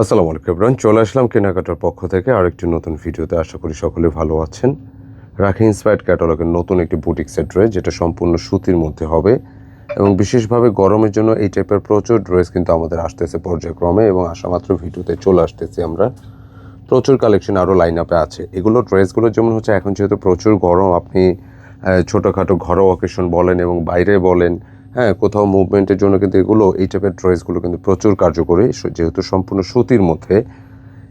আসসালামু আলাইকুম ইব্রাহিম চলে আসলাম কেনাকাটার পক্ষ থেকে আরেকটি নতুন ভিডিওতে। আশা করি সকলে ভালো আছেন। রাখি ইন্সপায়ার্ড ক্যাটালগের নতুন একটি বুটিক সেট রয়েছে যেটা সম্পূর্ণ সুতির মধ্যে হবে এবং বিশেষভাবে গরমের জন্য এই টাইপের প্রচুর ড্রেস কিন্তু আমাদের আসতেছে পর্যায়ক্রমে এবং আসা মাত্র ভিডিওতে চলে আসতেছি আমরা। প্রচুর কালেকশন আরও লাইন আপে আছে। এগুলো ড্রেসগুলো যেমন হচ্ছে, এখন যেহেতু প্রচুর গরম, আপনি ছোটোখাটো ঘরোয়া অকেশন বলেন এবং বাইরে বলেন হ্যাঁ কোথাও মুভমেন্টের জন্য কিন্তু এগুলো, এই টাইপের ড্রেসগুলো কিন্তু প্রচুর কার্যকরী যেহেতু সম্পূর্ণ সুতির মধ্যে,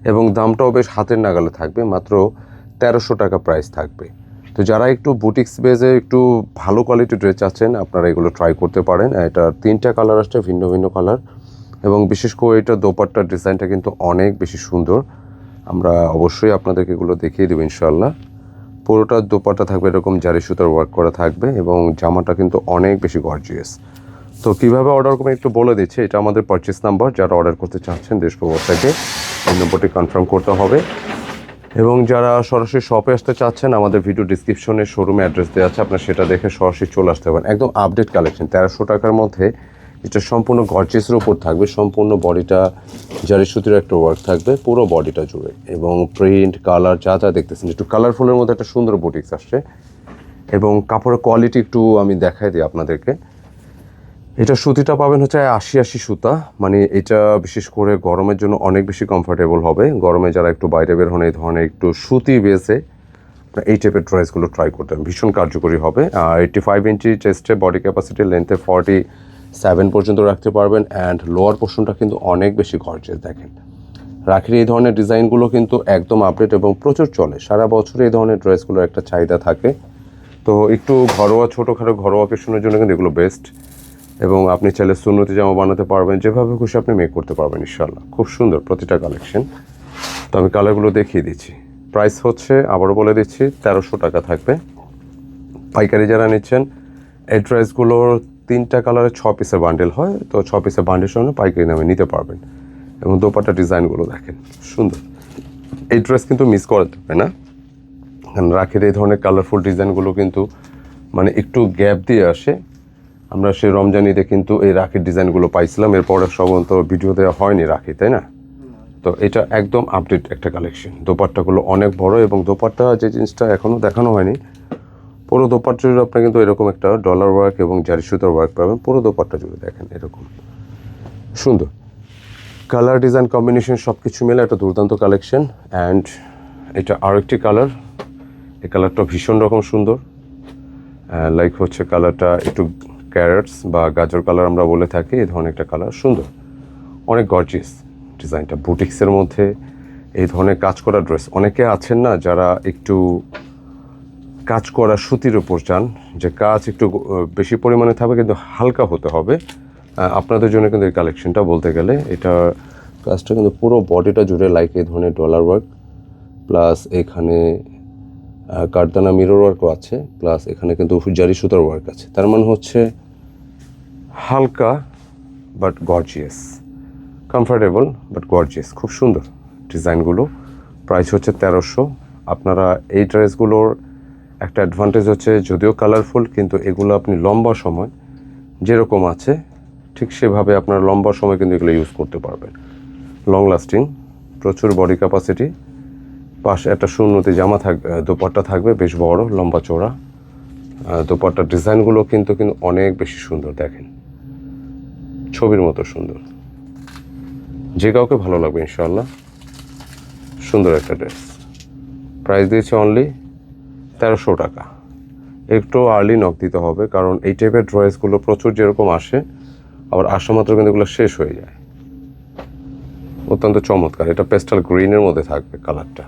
এবং দামটাও বেশ হাতের নাগালে থাকবে, মাত্র তেরোশো টাকা প্রাইস থাকবে। তো যারা একটু বুটিক্স বেজে একটু ভালো কোয়ালিটির ড্রেস চাচ্ছেন, আপনারা এগুলো ট্রাই করতে পারেন। এটা তিনটা কালার আসছে, ভিন্ন ভিন্ন কালার এবং বিশেষ করে এটা দোপাট্টার ডিজাইনটা কিন্তু অনেক বেশি সুন্দর। আমরা অবশ্যই আপনাদেরকে এগুলো দেখিয়ে দেবো ইনশাল্লাহ পুরোটা দোপাট্টা থাকবে এরকম জারি সুতার ওয়ার্ক করা থাকবে এবং জামাটা কিন্তু অনেক বেশি গর্জিয়াস তো কীভাবে অর্ডার করবেন একটু বলে দিচ্ছি, এটা আমাদের পারচেস নাম্বার যারা অর্ডার করতে চাচ্ছেন দেশ থেকে, এই নম্বরটি কনফার্ম করতে হবে। এবং যারা সরাসরি শপে আসতে চাচ্ছেন, আমাদের ভিডিও ডিসক্রিপশনে শোরুমে অ্যাড্রেস দেওয়া আছে, আপনার সেটা দেখে সরাসরি চলে আসতে পারেন। একদম আপডেট কালেকশন তেরোশো টাকার মধ্যে এটা সম্পূর্ণ গর্জেসের উপর থাকবে, সম্পূর্ণ বডিটা জারি সুতির একটা ওয়ার্ক থাকবে, পুরো বডিটা জুড়ে। এবং প্রিন্ট কালার যা যা দেখতেছেন, একটু কালারফুলের মধ্যে একটা সুন্দর বুটিক্স আসছে। এবং কাপড়ের কোয়ালিটি একটু আমি দেখাই দিই আপনাদেরকে। এটা সুতিটা পাবেন হচ্ছে আশি আশি সুতা। মানে এটা বিশেষ করে গরমের জন্য অনেক বেশি কমফোর্টেবল হবে। গরমে যারা একটু বাইরে বের হন, এই ধরনের একটু সুতি বেসে এই টাইপের ড্রেসগুলো ট্রাই করতে ভীষণ কার্যকরী হবে। আর এইটটি ফাইভ ইঞ্চি চেস্টে বডি ক্যাপাসিটি লেন্থে ফর্টি সেভেন পর্যন্ত রাখতে পারবেন অ্যান্ড লোয়ার পোর্শনটা কিন্তু অনেক বেশি গর্জেস দেখেন। রাখির এই ধরনের ডিজাইনগুলো কিন্তু একদম আপডেট এবং প্রচুর চলে। সারা বছর এই ধরনের ড্রেসগুলোর একটা চাহিদা থাকে। তো একটু ঘরোয়া, ছোটোখাটো ঘরোয়া অকেশনের জন্য কিন্তু এগুলো বেস্ট এবং আপনি চাইলে সুন্নতি জামা বানাতে পারবেন, যেভাবে খুশি আপনি মেক করতে পারবেন ইনশাল্লাহ খুব সুন্দর প্রতিটা কালেকশন তো আমি কালারগুলো দেখিয়ে দিচ্ছি। প্রাইস হচ্ছে, আবারও বলে দিচ্ছি, তেরোশো টাকা থাকবে। পাইকারি যারা নিচ্ছেন, এই ড্রেসগুলোর তিনটা কালারের ছ পিসের বান্ডেল হয়, তো ছ পিসের বান্ডেল সঙ্গে পাইকারি দামে নিতে পারবেন। এবং দোপাট্টা ডিজাইনগুলো দেখেন, সুন্দর। এই ড্রেস কিন্তু মিস করা যাবে না। কারণ রাখির এই ধরনের কালারফুল ডিজাইনগুলো কিন্তু মানে একটু গ্যাপ দিয়ে আসে। আমরা সেই রমজান ঈদে কিন্তু এই রাখির ডিজাইনগুলো পাইছিলাম। এরপরে সাধারণত ভিডিও দেওয়া হয়নি রাখি, তাই না? তো এটা একদম আপডেট একটা কালেকশন দোপাট্টাগুলো অনেক বড় এবং দোপাট্টা যে জিনিসটা এখনও দেখানো হয়নি পুরো দোপাট্টা জুড়ে আপনি কিন্তু এরকম একটা ডলার ওয়ার্ক এবং জারি সুতার ওয়ার্ক পাবেন। পুরো দোপাট্টা জুড়ে দেখেন এরকম। সুন্দর। কালার ডিজাইন কম্বিনেশন সব কিছু মিলে একটা দুর্দান্ত কালেকশন অ্যান্ড এটা আরেকটি কালার এই কালারটা ভীষণ রকম সুন্দর। লাইক হচ্ছে কালারটা একটু ক্যারেটস বা গাজর কালার আমরা বলে থাকি, এই ধরনের একটা কালার সুন্দর। অনেক গর্জিয়াস ডিজাইনটা বুটিক্সের মধ্যে এই ধরনের কাজ করা ড্রেস অনেকে আছেন না যারা একটু কাজ করা সুতির উপর চান, যে কাজ একটু বেশি পরিমাণে থাকবে কিন্তু হালকা হতে হবে। আপনাদের জন্য কিন্তু এই কালেকশনটা বলতে গেলে এটা কাজটা কিন্তু পুরো বডিটা জুড়ে লাইক এই ধরনের ডলার ওয়ার্ক প্লাস এখানে কারদানা মিরর ওয়ার্কও আছে প্লাস এখানে কিন্তু জারি সুতার ওয়ার্ক আছে। তার মানে হচ্ছে হালকা but gorgeous comfortable but gorgeous খুব সুন্দর ডিজাইনগুলো প্রাইস হচ্ছে তেরোশো। আপনারা এই ড্রেসগুলোর একটা অ্যাডভান্টেজ হচ্ছে যদিও কালারফুল কিন্তু এগুলো আপনি লম্বা সময় যেরকম আছে ঠিক সেভাবে আপনার লম্বা সময় কিন্তু এগুলো ইউজ করতে পারবেন। লং লাস্টিং প্রচুর বডি ক্যাপাসিটি পাশে একটা শূন্যতে জামা থাকবে দোপাট্টা থাকবে বেশ বড় লম্বা আহ, দোপাট্টার ডিজাইনগুলো কিন্তু কিন্তু অনেক বেশি সুন্দর দেখেন। ছবির মতো সুন্দর। যে কাউকে ভালো লাগবে ইনশাল্লাহ সুন্দর একটা ড্রেস প্রাইস দিয়েছে অনলি তেরোশো টাকা। একটু আর্লি নক দিতে হবে, কারণ এই টাইপের ড্রেসগুলো প্রচুর যেরকম আসে, আবার আসা মাত্র কিন্তু এগুলো শেষ হয়ে যায়। অত্যন্ত চমৎকার। এটা পেস্টাল গ্রিনের মধ্যে থাকবে কালারটা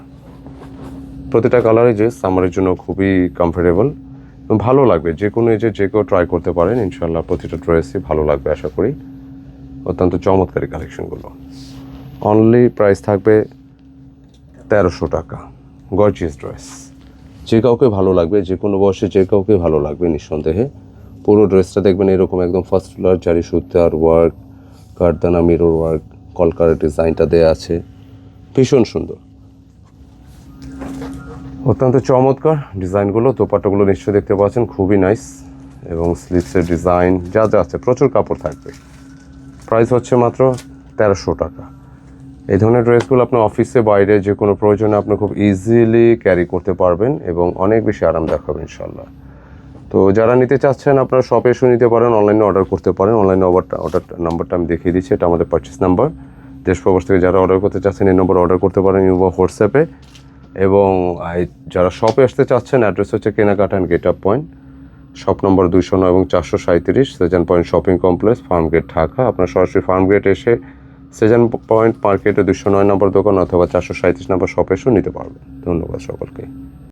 প্রতিটা কালারই যে সামারের জন্য খুবই কমফোর্টেবল ভালো লাগবে। যে কোনো এজে যে কেউ ট্রাই করতে পারেন ইনশাল্লাহ প্রতিটা ড্রেসই ভালো লাগবে, আশা করি। অত্যন্ত চমৎকারী কালেকশনগুলো অনলি প্রাইস থাকবে তেরোশো টাকা। গর্জিয়াস ড্রেস যে কাউকে ভালো লাগবে, যে কোনো বয়সে যে কাউকে ভালো লাগবে নিঃসন্দেহে। পুরো ড্রেসটা দেখবেন এরকম একদম ফার্স্ট ফ্লোর জারি সুতার ওয়ার্ক কারদানা মিরর ওয়ার্ক কলকার ডিজাইনটা দেয়া আছে। ভীষণ সুন্দর। অত্যন্ত চমৎকার ডিজাইনগুলো, দোপাট্টাগুলো নিশ্চয়ই দেখতে পাচ্ছেন, খুবই নাইস এবং স্লিভসের ডিজাইন, যা যা আছে, প্রচুর কাপড় থাকবে। প্রাইস হচ্ছে মাত্র তেরোশো টাকা। এই ধরনের ড্রেসগুলো আপনার অফিসে, বাইরে যে কোনো প্রয়োজনে আপনি খুব ইজিলি ক্যারি করতে পারবেন এবং অনেক বেশি আরাম দেখাবে ইনশাল্লাহ তো যারা নিতে চাচ্ছেন, আপনারা শপে এসে নিতে পারেন অনলাইনে অর্ডার করতে পারেন। অনলাইনে অর্ডারটা অর্ডার নাম্বারটা আমি দেখিয়ে দিচ্ছি, এটা আমাদের পারচেস নাম্বার দেশ প্রবাস থেকে যারা অর্ডার করতে চাচ্ছেন, এই নম্বর অর্ডার করতে পারেন ইউবা হোয়াটসঅ্যাপে এবং যারা শপে আসতে চাচ্ছেন অ্যাড্রেস হচ্ছে কেনাকাটা and get up point shop number দুইশো নয় এবং চারশো সাঁত্রিশ Sezan point shopping complex farm gate Dhaka আপনার সরাসরি ফার্ম গেট এসে সেজান পয়েন্ট মার্কেটে দুশো নয় নম্বর দোকান অথবা চারশো সাঁত্রিশ নম্বর শপে নিতে পারবেন ধন্যবাদ সকলকে।